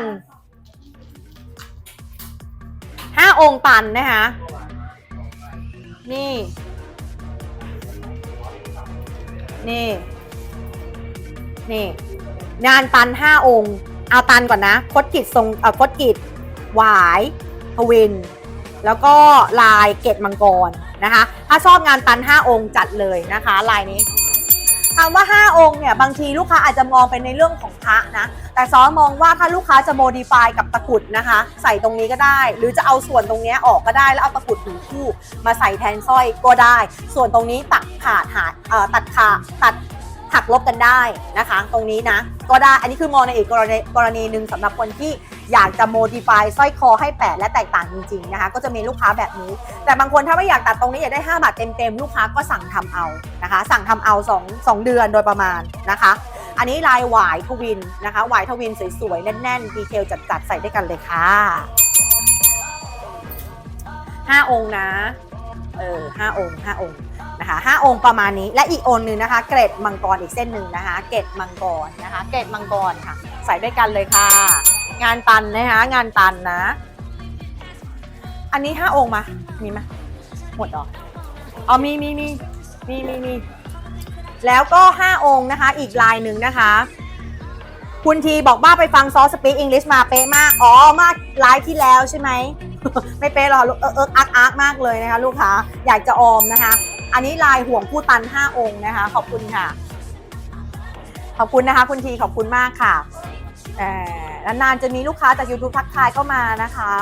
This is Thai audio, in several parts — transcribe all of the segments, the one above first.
นห้าองค์ตันนะคะ นี่ นี่ นี่ งานตันห้าองค์ เอาตันก่อนนะ คดกิจทรงเอ่อคดกิจหวายทวิน แล้วก็ลายเกตมังกรนะคะ ถ้าชอบงานตัน5องค์จัดเลยนะคะ ลายนี้ คำว่า 5 องค์เนี่ยบางทีลูกค้าอาจจะมองเป็นในเรื่องของพระนะ แต่ซ้อมองว่าถ้าลูกค้าจะโมดิฟายกับตะกุดนะคะ ใส่ตรงนี้ก็ได้ หรือจะเอาส่วนตรงนี้ออกก็ได้แล้วเอาตะกุดถึงคู่ มาใส่แทนสร้อยก็ได้ ส่วนตรงนี้ตัดขาดหาเอ่อตัดขาดตัดหักลบกันได้นะคะ ตรงนี้นะก็ได้อันนี้คือมองในอีกกรณีกรณีหนึ่งสำหรับคนที่ อยากจะโมดิฟายสร้อยคอให้แปดและแตกต่างจริงๆนะคะ ก็จะมีลูกค้าแบบนี้ แต่บางคนถ้าไม่อยากตัดตรงนี้อยากได้ 5 บาทเต็มๆ ลูกค้าก็สั่งทำเอานะคะ สั่งทำเอา2 2เดือนโดยประมาณนะคะ อันนี้ลายหวายทวินนะคะหวายทวินสวยๆ แน่นๆ ดีเทลจัดๆ ใส่ด้วยกันเลยค่ะ 5 องค์นะเออห้าองค์ห้าองค์นะคะห้าองค์ประมาณนี้และอีกองค์หนึ่งนะคะ เกรดมังกรอีกเส้นหนึ่งนะคะ เกรดมังกรนะคะ เกรดมังกรค่ะ ใส่ด้วยกันเลยค่ะ งานตันนะคะงานตันนะ อันนี้ห้าองค์มามีไหมหมดเหรออ๋อมีมีมีมีมีมีแล้วก็ห้าองค์นะคะ อีกลายหนึ่งนะคะ คุณทีบอกว่าไปฟังซอสปีกอังกฤษมาเป๊ะมาก อ๋อมากไลฟ์ที่แล้วใช่ไหม ไม่เป๊ะหรอกลูกเออเอออักอักมากเลยนะคะ ลูกค้าอยากจะออมนะคะ อันนี้ลายห่วงผู้ตัน5องค์นะคะ ขอบคุณค่ะ ขอบคุณนะคะ คุณทีขอบคุณมากค่ะ เอ่นานๆจะมีลูกค้าจาก YouTube ทักทายเข้ามานะคะ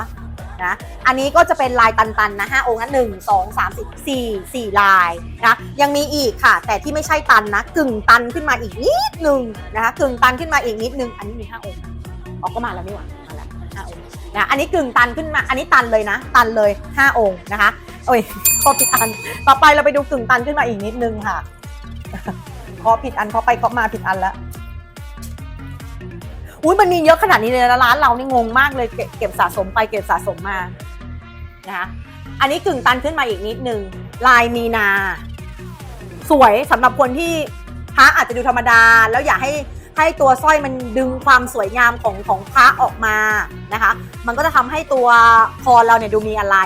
นะอันนี้ก็จะเป็นลายตันๆนะ5องค์นะหนึ่งสองสามสี่สี่สี่ลายนะยังมีอีกค่ะ แต่ที่ไม่ใช่ตันนะ กึ่งตันขึ้นมาอีกนิดนึงนะคะกึ่งตันขึ้นมาอีกนิดนึง อันนี้มี5องค์ออกก็มาแล้วนี่หว่ามาแล้วห้าองค์นะอันนี้กึ่งตันขึ้นมา อันนี้ตันเลยนะ ตันเลย5องค์นะคะโอ้ยข้อผิดอัน ต่อไปเราไปดูกึ่งตันขึ้นมาอีกนิดนึงค่ะข้อผิดอันข้อไปข้อมาผิดอันแล้ว อุ้ยมันมีเยอะขนาดนี้เลยนะร้านเรานี่งงมากเลยเก็บเก็บสะสมไปเก็บสะสมมานะคะอันนี้กึ่งตันขึ้นมาอีกนิดนึงลายมีนา สวยสำหรับคนที่พระอาจจะดูธรรมดา แล้วอยากให้ให้ตัวสร้อยมันดึงความสวยงามของของพระออกมานะคะ มันก็จะทำให้ตัวคอเราเนี่ยดูมีอะไร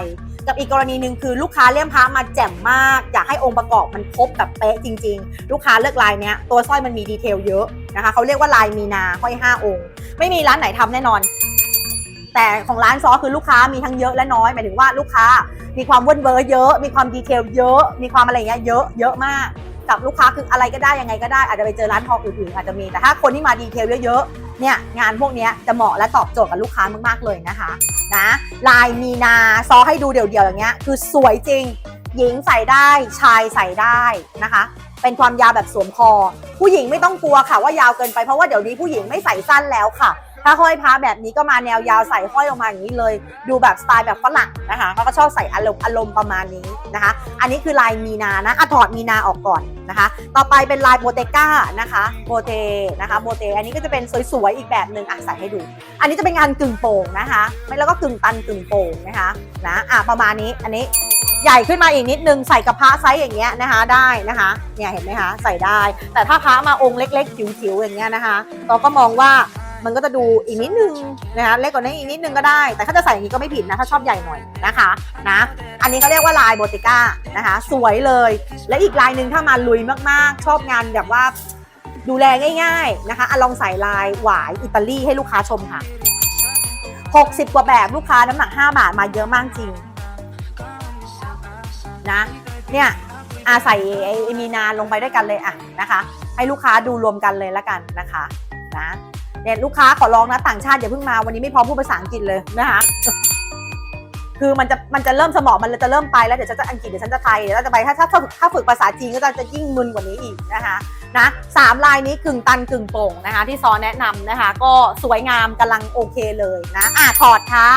กับอีกกรณีหนึ่งคือลูกค้าเลี่ยมพระมาแจ่มมาก อยากให้องค์ประกอบมันครบแบบเป๊ะจริง ๆ ลูกค้าเลือกลายเนี้ยตัวสร้อยมันมีดีเทลเยอะนะคะเขาเรียกว่าลายมีนาห้อยห้าองค์ ไม่มีร้านไหนทำแน่นอน แต่ของร้านซอคือลูกค้ามีทั้งเยอะและน้อยหมายถึงว่าลูกค้ามีความเวิร์นเวอร์เยอะ มีความดีเทลเยอะ มีความอะไรเงี้ยเยอะเยอะมากกับลูกค้าคืออะไรก็ได้ยังไงก็ได้อาจจะไปเจอร้านทองอื่นๆอาจจะมีแต่ถ้าคนที่มาดีเทลเยอะๆ เนี่ยงานพวกนี้จะเหมาะและตอบโจทย์กับลูกค้ามากๆเลยนะคะนะลายมีนาซอให้ดูเดี่ยวๆอย่างเงี้ยคือสวยจริง หญิงใส่ได้ชายใส่ได้นะคะ เป็นความยาวแบบสวมคอ ผู้หญิงไม่ต้องกลัวค่ะว่ายาวเกินไปเพราะว่าเดี๋ยวนี้ผู้หญิงไม่ใส่สั้นแล้วค่ะ ถ้าห้อยพระแบบนี้ก็มาแนวยาวใส่ห้อยออกมาอย่างนี้เลย ดูแบบสไตล์แบบฝรั่งนะคะเขาก็ชอบใส่อารมณ์อารมณ์ประมาณนี้นะคะ อันนี้คือลายมีนานะอะถอดมีนาออกก่อนนะคะ ต่อไปเป็นลายโบเตก้านะคะโบเตนะคะโบเต อันนี้ก็จะเป็นสวยๆอีกแบบหนึ่งอะใส่ให้ดู อันนี้จะเป็นงานกึ่งโป่งนะคะไม่แล้วก็กึ่งตันกึ่งโป่งนะคะนะอะประมาณนี้อันนี้ใหญ่ขึ้นมาอีกนิดนึงใส่กระพระไซส์อย่างเงี้ยนะคะได้นะคะเนี่ยเห็นไหมคะใส่ได้ แต่ถ้าพระมาองค์เล็กๆจิ๋วๆอย่างเงี้ยนะคะเราก็มองว่า มันก็จะดูอีกนิดนึงนะคะเล็กกว่านี้อีกนิดนึงก็ได้ แต่ถ้าจะใส่อย่างนี้ก็ไม่ผิดนะ ถ้าชอบใหญ่หน่อยนะคะนะอันนี้เขาเรียกว่าลายโบติก้านะคะ สวยเลย และอีกลายหนึ่งถ้ามาลุยมากๆ ชอบงานแบบว่าดูแลง่ายๆนะคะอะลองใส่ลายหวายอิตาลีให้ลูกค้าชมค่ะ 60 กว่าแบบลูกค้าน้ำหนัก 5 บาทมาเยอะมากจริงนะเนี่ยอาใส่ไอ้ไอ้มีนาลงไปด้วยกันเลยอะนะคะ ให้ลูกค้าดูรวมกันเลยละกันนะคะนะ เนี่ยลูกค้าขอร้องนะต่างชาติอย่าเพิ่งมาวันนี้ไม่พร้อมพูดภาษาอังกฤษเลยนะคะคือมันจะมันจะเริ่มสมองมันจะเริ่มไปแล้วเดี๋ยวฉันจะอังกฤษเดี๋ยวฉันจะไทยเดี๋ยวจะไปถ้าถ้าถ้าถ้าฝึกภาษาจีนก็จะจะยิ่งมึนกว่านี้อีกนะคะนะสามลายนี้กึ่งตันกึ่งโป่งนะคะ ที่ซอแนะนำนะคะ ก็สวยงามกำลังโอเคเลยนะอะถอดค่ะ